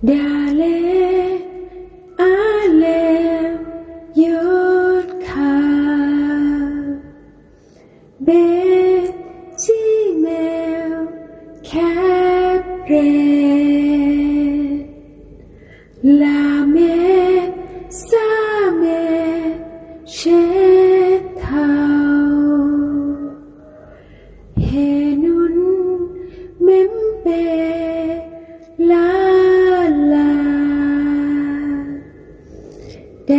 Dale alem yod ka bet gmail capret la me sa me she thao henun membe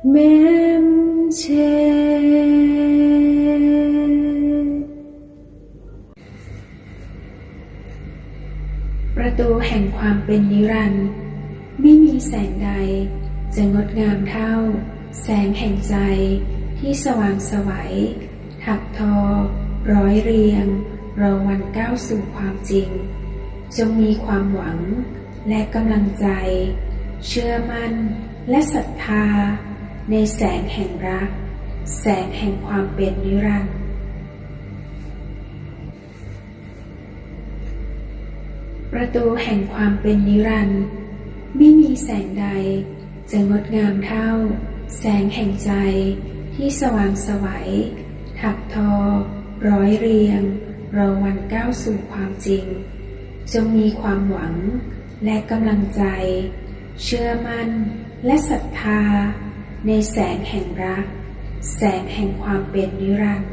ประตูแห่งความเป็นนิรันดร์ไม่มีแสงใด จะงดงามเท่า แสงแห่งใจที่สว่างสวัยถักทอ ร้อยเรียงราวันก้าวสู่ความจริง จงมีความหวังและกำลังใจ เชื่อมั่นและศรัทธา ในแสงแห่งรัก แสงแห่งความเป็นนิรันดร์ประตูแห่งความเป็นนิรันดร์ไม่มีแสงใด จะงดงามเท่า แสงแห่งใจที่สว่างสวัยถักทอ ร้อยเรียงเราวันก้าวสู่ความจริง จงมีความหวังและกำลังใจ เชื่อมั่นและศรัทธา ในแสงแห่งรัก แสงแห่งความเป็นนิรันดร์